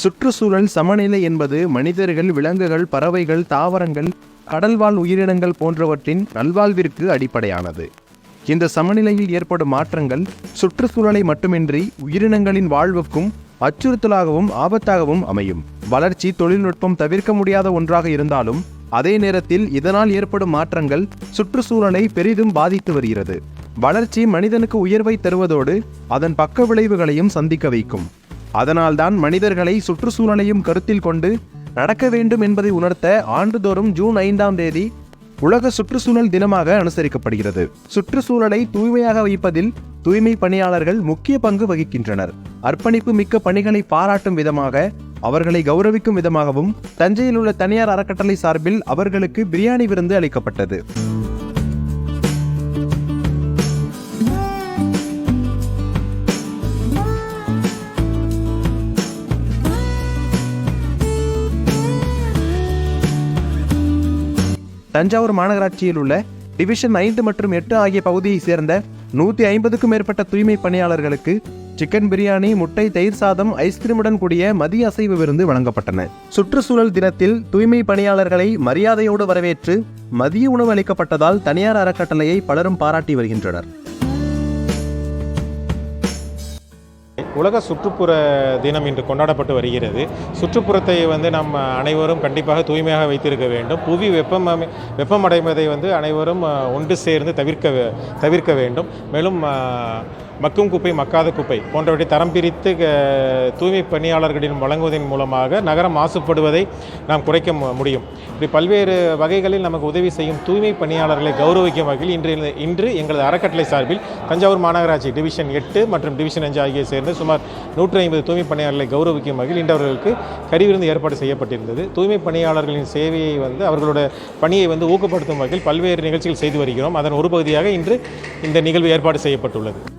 சுற்றுச்சூழல் சமநிலை என்பது மனிதர்கள் விலங்குகள் பறவைகள் தாவரங்கள் கடல்வாழ் உயிரினங்கள் போன்றவற்றின் நல்வாழ்விற்கு அடிப்படையானது. இந்த சமநிலையில் ஏற்படும் மாற்றங்கள் சுற்றுச்சூழலை மட்டுமின்றி உயிரினங்களின் வாழ்வுக்கும் அச்சுறுத்தலாகவும் ஆபத்தாகவும் அமையும். வளர்ச்சி தொழில்நுட்பம் தவிர்க்க முடியாத ஒன்றாக இருந்தாலும் அதே நேரத்தில் இதனால் ஏற்படும் மாற்றங்கள் சுற்றுச்சூழலை பெரிதும் பாதித்து வருகிறது. வளர்ச்சி மனிதனுக்கு உயர்வை தருவதோடு அதன் பக்க விளைவுகளையும் சந்திக்க வைக்கும். அதனால்தான் மனிதர்களை சுற்றுச்சூழலையும் கருத்தில் கொண்டு நடக்க வேண்டும் என்பதை உணர்த்த ஆண்டுதோறும் ஜூன் ஐந்தாம் தேதி உலக சுற்றுச்சூழல் தினமாக அனுசரிக்கப்படுகிறது. சுற்றுச்சூழலை தூய்மையாக வைப்பதில் தூய்மை பணியாளர்கள் முக்கிய பங்கு வகிக்கின்றனர். அர்ப்பணிப்பு மிக்க பணிகளை பாராட்டும் விதமாக அவர்களை கௌரவிக்கும் விதமாகவும் தஞ்சையில் உள்ள தனியார் அறக்கட்டளை சார்பில் அவர்களுக்கு பிரியாணி விருந்து அளிக்கப்பட்டது. தஞ்சாவூர் மாநகராட்சியில் உள்ள டிவிஷன் ஐந்து மற்றும் எட்டு ஆகிய பகுதியைச் சேர்ந்த நூற்றி ஐம்பதுக்கும் மேற்பட்ட தூய்மை பணியாளர்களுக்கு சிக்கன் பிரியாணி முட்டை தயிர் சாதம் ஐஸ்கிரீமுடன் கூடிய மதிய அசைவு விருந்து வழங்கப்பட்டன. சுற்றுச்சூழல் தினத்தில் தூய்மை பணியாளர்களை மரியாதையோடு வரவேற்று மதிய உணவு அளிக்கப்பட்டதால் தனியார் அறக்கட்டளையை பலரும் பாராட்டி வருகின்றனர். உலக சுற்றுப்புற தினம் இன்று கொண்டாடப்பட்டு வருகிறது. சுற்றுப்புறத்தை வந்து நம்ம அனைவரும் கண்டிப்பாக தூய்மையாக வைத்திருக்க வேண்டும். புவி வெப்பம் வெப்பமடைவதை வந்து அனைவரும் ஒன்று சேர்ந்து தவிர்க்க வே- தவிர்க்க வேண்டும். மேலும் மக்கும் குப்பை மக்காத குப்பை போன்றவற்றை தரம் பிரித்து தூய்மை பணியாளர்களிடம் வழங்குவதன் மூலமாக நகரம் மாசுபடுவதை நாம் குறைக்க மு- முடியும். இப்படி பல்வேறு வகைகளில் நமக்கு உதவி செய்யும் தூய்மை பணியாளர்களை கௌரவிக்கும் வகையில் இன்று இன்று எங்களது அறக்கட்டளை சார்பில் தஞ்சாவூர் மாநகராட்சி டிவிஷன் எட்டு மற்றும் டிவிஷன் அஞ்சு ஆகிய சேர்ந்து சுமார் நூற்றி ஐம்பது தூய்மை பணியாளர்களை கௌரவிக்கும் வகையில் இன்று அவர்களுக்கு கறிவிருந்து ஏற்பாடு செய்யப்பட்டிருந்தது. தூய்மை பணியாளர்களின் சேவையை வந்து அவர்களோட பணியை வந்து ஊக்கப்படுத்தும் வகையில் பல்வேறு நிகழ்ச்சிகள் செய்து வருகிறோம். அதன் ஒரு பகுதியாக இன்று இந்த நிகழ்வு ஏற்பாடு செய்யப்பட்டுள்ளது.